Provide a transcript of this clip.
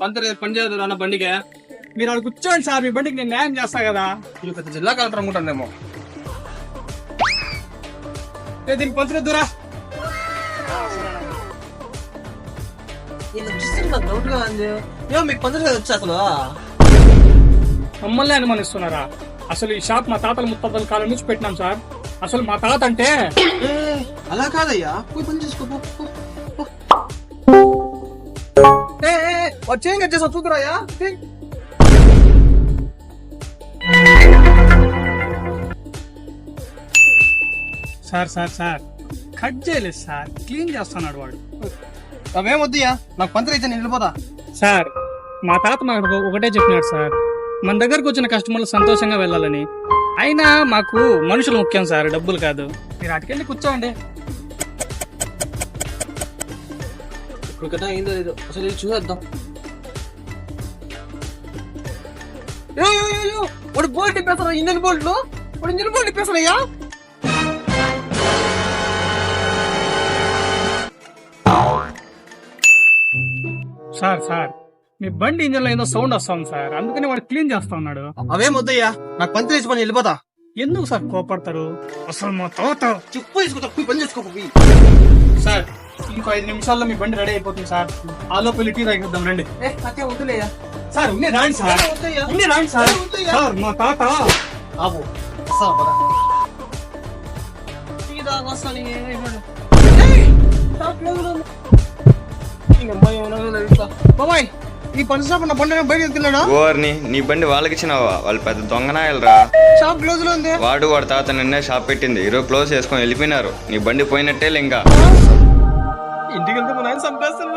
పంతరే పని చేయదు అన్న బండికే. మీరు అక్కడ కూర్చోండి సార్ మీ బండికి నేను న్యాయం చేస్తా కదా. ఈ పెద్ద జిల్లా కలెక్టర్ అనుకుంటానేమో. ఏ, దీనికి పంచలేదు దూరా డౌట్గా ఉంది. ఏమో మీకు పంచలేదు వచ్చి అసలు. మమ్మల్ని అనుమానిస్తున్నారా? అసలు ఈ షాప్ మా తాతల ముత్తాతల కాలం నుంచి పెట్టినాం సార్. అసలు మా తాత అంటే అలా కాదయ్యా. పోయి పని చేసుకో వాడు change cut sir sir sir cut చేయలేదు సార్ క్లీన్ చేస్తున్నాడు వాడు. అవేం వద్దుయా నాకు పంతలు అయితే నేను వెళ్ళిపోతా. సార్ మా తాత మాకు ఒకటే చెప్పినాడు సార్ మన దగ్గరకు వచ్చిన కస్టమర్లు సంతోషంగా వెళ్ళాలని. అయినా మాకు మనుషులు ముఖ్యం సార్ డబ్బులు కాదు. మీరు అటుకెళ్ళి కూర్చోండి. ఇప్పుడు కదా ఏందో లేదో అసలు ఇది చూసేద్దాం వాడు బోల్ట్ తిప్పేస్తారా ఇంజన్ బోల్ట్లు వాడు ఇంజన్ బోల్ట్ తిప్పేస్తారయ్యా సార్ సార్ మీ బండి ఇంజన్లో ఏదో సౌండ్ వస్తుంది సార్ అందుకని వాడు క్లీన్ చేస్తా ఉన్నాడు. అవేం వద్దయ్యా నాకు పంతలు వేసి పని వెళ్ళిపోతా. ఎందుకు సార్ కోపడతారు? అసలు మా తాత చెప్పు వేసుకో పోయి పని చేసుకో పోయి. సార్ ఇంకో ఐదు నిమిషాల్లో మీ బండి రెడీ అయిపోతుంది సార్. ఆ లోపల టీ తాగిద్దాం రండి. వద్దులేయా సార్ ఉండే రాండి సార్. ఉండే రాండి సార్. సార్ మా తాత. ఆపు. పద. బాబాయ్ ఈ పని షాప్ నా బండి బయట వెళ్తున్నాడా ఓర్ని నీ బండి వాళ్ళకి ఇచ్చినావా? వాళ్ళు పెద్ద దొంగనాయలరా. షాప్ క్లోజ్లో ఉంది. వాడు వాడు తాత నిన్నే షాప్ పెట్టింది. ఈరోజు క్లోజ్ చేసుకొని వెళ్ళిపోయినారు. నీ బండి పోయినట్టే ఇంకా ఇంటికి వెళ్తే మా నాయన సంపాదిస్తాను